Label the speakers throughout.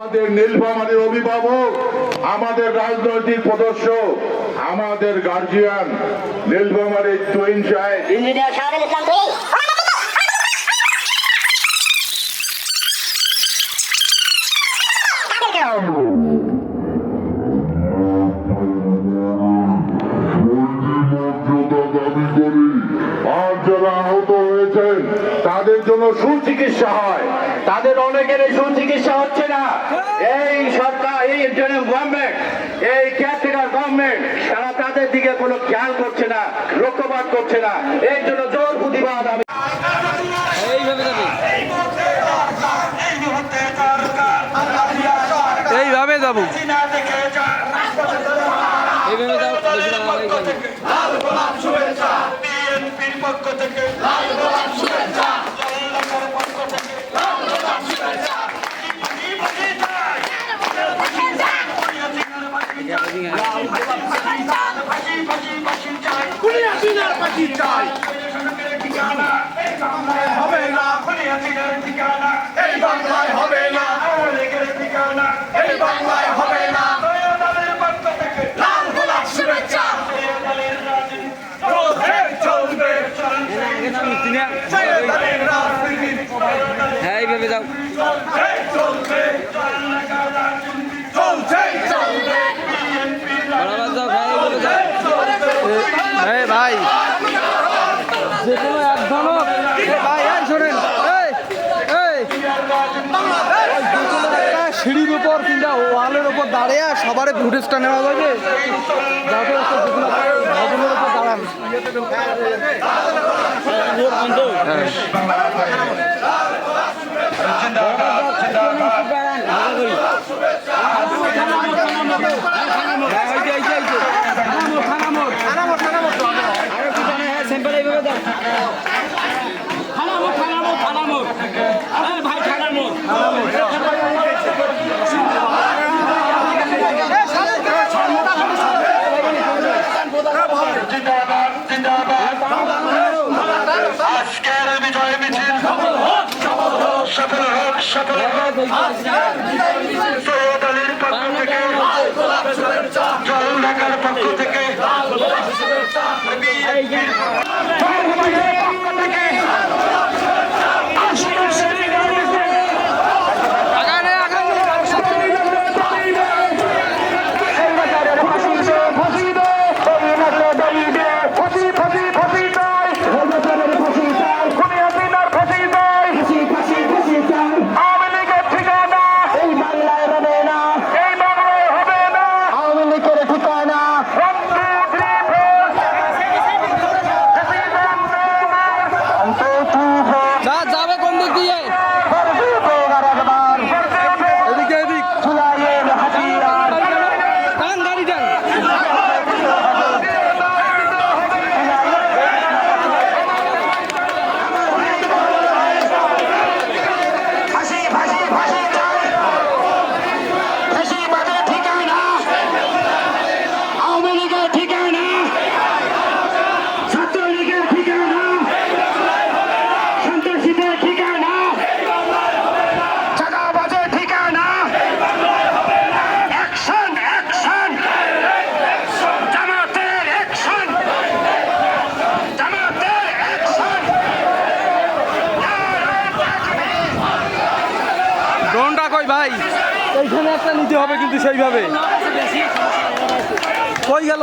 Speaker 1: আমাদের নীলফামারীর অভিভাবক আমাদের রাজনৈতিক সদস্য আমাদের গার্জিয়ান নীলফামারীর তুইন সাহেব। জন্য সুচিকিৎসা হয়। তাদের অনেকের এই সুচিকিৎসা হচ্ছে না। এই সরকার এই গভর্নমেন্ট এই কেয়ারটেকার গভর্নমেন্ট তারা তাদের দিকে কোনো খেয়াল করছে না লক্ষ্যপাত করছে না। এই জন্য জোর প্রতিবাদ আমি
Speaker 2: এইভাবে যাবে এইভাবে যাব। এইভাবে যাও বেশি না। আমার এইখানে।
Speaker 3: হবে না এই বাংলায় হবে না। এই বাংলায় হবে না লাল চলবে চলবে
Speaker 2: হ্যাঁ এইভাবে যাও। ভাই। যে কোনো এক ধনক ভাই এই শোনেন সিঁড়ির উপর কিংবা ওয়ালের উপর দাঁড়িয়ে সবার ফুটেজটা নেওয়া যাবে। যাতে ভবনের উপর দাঁড়ান।
Speaker 3: জিন্দাবাদ সফল সৈয়দ আলীর পক্ষ থেকে জল ঢাকার পক্ষ থেকে বিএনপির পক্ষ থেকে
Speaker 2: আগানে আগানে যা যাবে কোন দিক দিয়ে এদিকে এদিক টান গাড়ি টান
Speaker 3: ফাঁসি ফাঁসি ফাঁসি চাই ফাঁসি বাদে ঠিকানা আওয়ামী লীগের ঠিকানা ছাত্রলীগের ঠিকানা সন্ত্রাসীদের ঠিকানা চাঁদাবাজের ঠিকানা অ্যাকশন অ্যাকশন জামাতের অ্যাকশন জামাতের অ্যাকশন
Speaker 2: ড্রোনটা কই ভাই এইখানে একটা নিতে হবে কিন্তু সেইভাবে। কই গেল?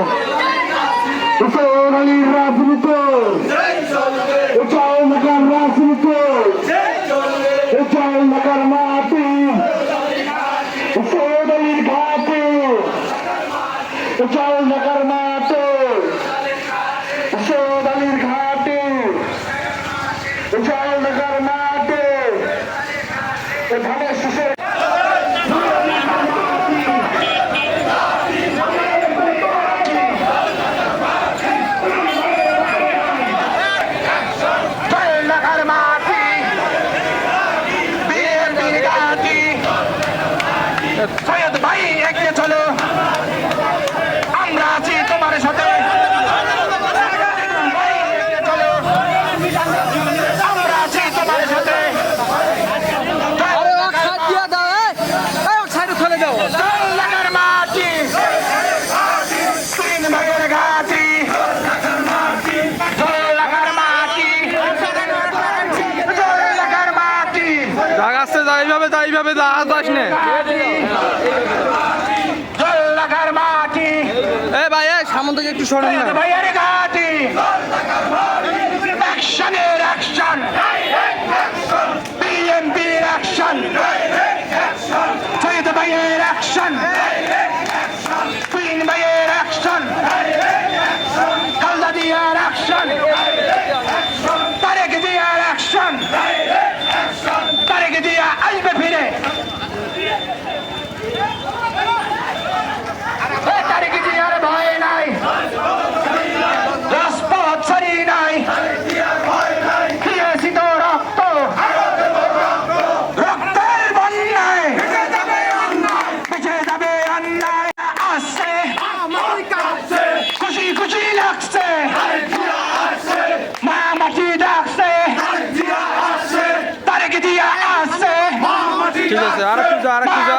Speaker 2: করুন দা এইভাবে দা আর যাস নে এ ভাই এ সামন থেকে একটু সরেন না
Speaker 3: অ্যাকশনের অ্যাকশন বিএনপির অ্যাকশন সৈয়দ ভাইয়ের অ্যাকশন কুইন ভাইয়ের অ্যাকশন খালদা দিয়ার অ্যাকশন তারেক দিয়ার অ্যাকশন
Speaker 2: ঠিক আছে আর একটু যা আর একটু যা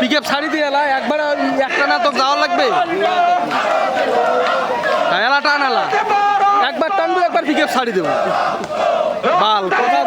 Speaker 3: পিক আপ শাড়ি দিয়ে এলা, একবার একটা না তো যাওয়া লাগবে। এলা টান এলা। একবার টানবো, একবার পিক আপ শাড়ি দেবো। বাল, কথা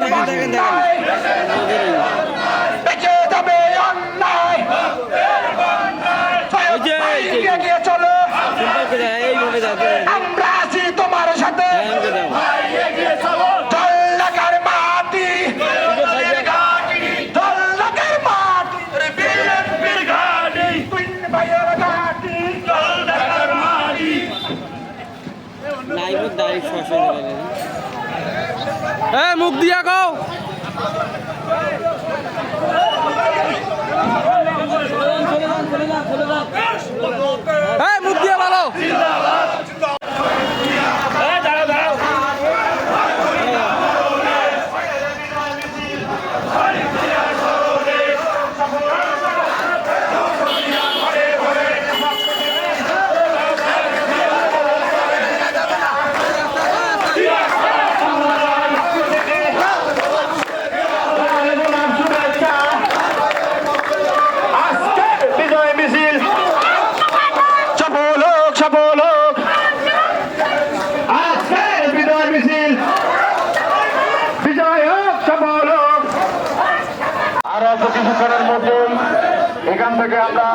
Speaker 2: সেখান থেকে আমরা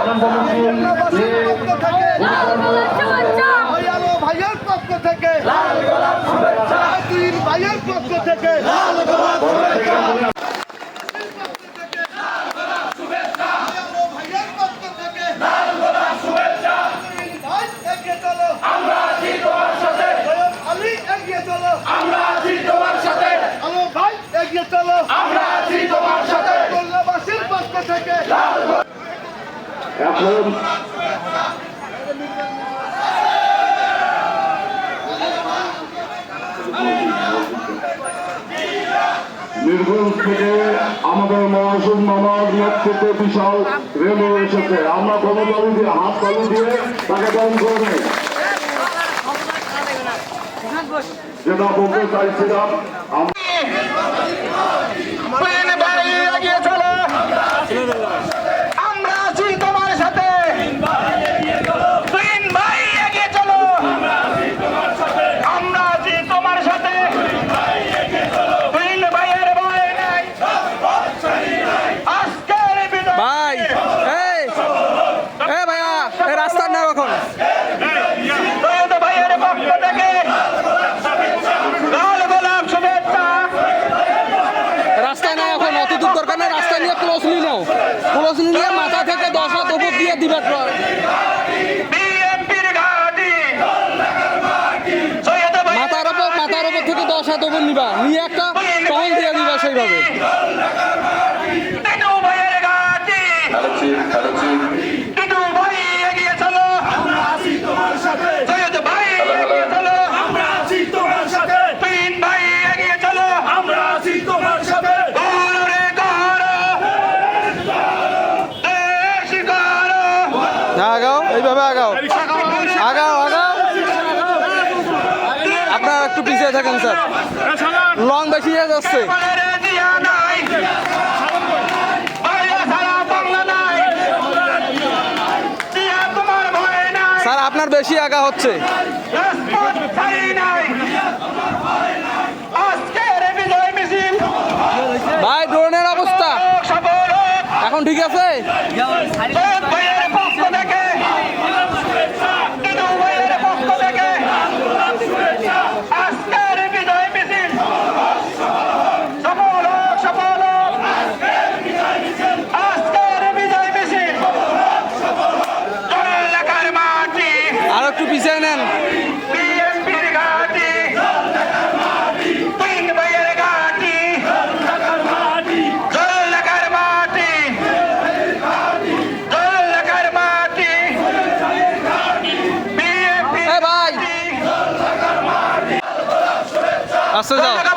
Speaker 2: আনন্দ মিছিল
Speaker 4: ভাইয়ের পক্ষ থেকে। থেকে রাখলেন বীরভূম থেকে
Speaker 1: আমাদের মহাসুম মামার নেতৃত্ব বিশাল রেলওয়ে এসেছে। আমরা কোনো তালু দিয়ে হাত তালু দিয়ে তাকে বরণ করে নেই। যেটা বলতে চাইছিলাম আমরা
Speaker 3: আসুক দরকার নেই রাস্তা নিয়ে ক্লোজলি নাও। ক্লোজলি নিয়ে মাথা থেকে দশ হাত উপর দিয়ে দিবে মাথার ওপর মাথার ওপর থেকে দশ হাত নিবা। নিয়ে একটা টহল দিয়ে দিবা সেইভাবে। দেখেন স্যার। লং বেশি হয়ে যাচ্ছে। স্যার, আপনার বেশি আগা হচ্ছে। ভাই, ড্রোনের অবস্থা। এখন ঠিক আছে?
Speaker 2: 是的。